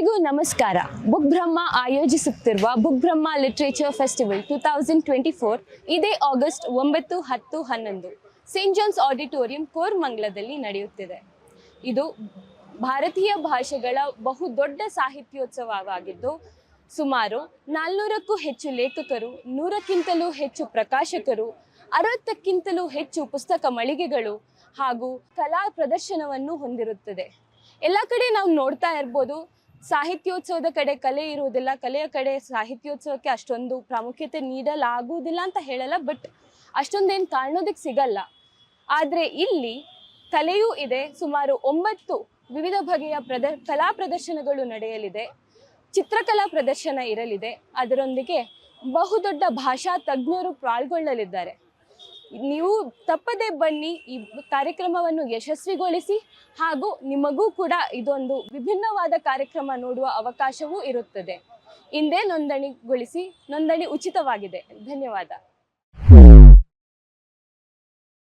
ಎಲ್ಲರಿಗೂ ನಮಸ್ಕಾರ. Book Brahma ಆಯೋಜಿಸುತ್ತಿರುವ book Brahma literature festival two thousand twenty four ಇದೇ ಆಗಸ್ಟ್ ಒಂಬತ್ತು ಹತ್ತು ಹನ್ನೊಂದು. ಸೇಂಟ್ ಜಾನ್ಸ್ ಆಡಿಟೋರಿಯಂ ಕೋರ್ ಮಂಗ್ಲದಲ್ಲಿ ನಡೆಯುತ್ತಿದೆ. ಇದು ಭಾರತೀಯ ಭಾಷೆಗಳ ಬಹು ದೊಡ್ಡ ಸಾಹಿತ್ಯೋತ್ಸವವಾಗಿದ್ದು, ಸುಮಾರು ನಾಲ್ನೂರಕ್ಕೂ ಹೆಚ್ಚು ಲೇಖಕರು, ನೂರಕ್ಕಿಂತಲೂ ಹೆಚ್ಚು ಪ್ರಕಾಶಕರು, ಅರವತ್ತಕ್ಕಿಂತಲೂ ಹೆಚ್ಚು ಪುಸ್ತಕ ಮಳಿಗೆಗಳು ಹಾಗೂ ಕಲಾ ಪ್ರದರ್ಶನವನ್ನು ಹೊಂದಿರುತ್ತದೆ. ಎಲ್ಲ ಕಡೆ ನಾವು ನೋಡ್ತಾ ಇರ್ಬೋದು ಸಾಹಿತ್ಯೋತ್ಸವದ ಕಡೆ ಕಲೆ ಇರುವುದಿಲ್ಲ, ಕಲೆಯ ಕಡೆ ಸಾಹಿತ್ಯೋತ್ಸವಕ್ಕೆ ಅಷ್ಟೊಂದು ಪ್ರಾಮುಖ್ಯತೆ ನೀಡಲಾಗುವುದಿಲ್ಲ ಅಂತ ಹೇಳಲ್ಲ, ಬಟ್ ಅಷ್ಟೊಂದೇನು ಕಾಣೋದಕ್ಕೆ ಸಿಗಲ್ಲ. ಆದರೆ ಇಲ್ಲಿ ಕಲೆಯೂ ಇದೆ, ಸುಮಾರು ಒಂಬತ್ತು ವಿವಿಧ ಬಗೆಯ ಪ್ರದ ಕಲಾ ಪ್ರದರ್ಶನಗಳು ನಡೆಯಲಿದೆ, ಚಿತ್ರಕಲಾ ಪ್ರದರ್ಶನ ಇರಲಿದೆ, ಅದರೊಂದಿಗೆ ಬಹುದೊಡ್ಡ ಭಾಷಾ ತಜ್ಞರು ಪಾಲ್ಗೊಳ್ಳಲಿದ್ದಾರೆ. ನೀವು ತಪ್ಪದೆ ಬನ್ನಿ ಈ ಕಾರ್ಯಕ್ರಮವನ್ನು ಯಶಸ್ವಿಗೊಳಿಸಿ ಹಾಗೂ ನಿಮಗೂ ಕೂಡ ಇದೊಂದು ವಿಭಿನ್ನವಾದ ಕಾರ್ಯಕ್ರಮ ನೋಡುವ ಅವಕಾಶವೂ ಇರುತ್ತದೆ. ಹಿಂದೆ ನೋಂದಣಿಗೊಳಿಸಿ ನೋಂದಣಿ ಉಚಿತವಾಗಿದೆ. ಧನ್ಯವಾದ.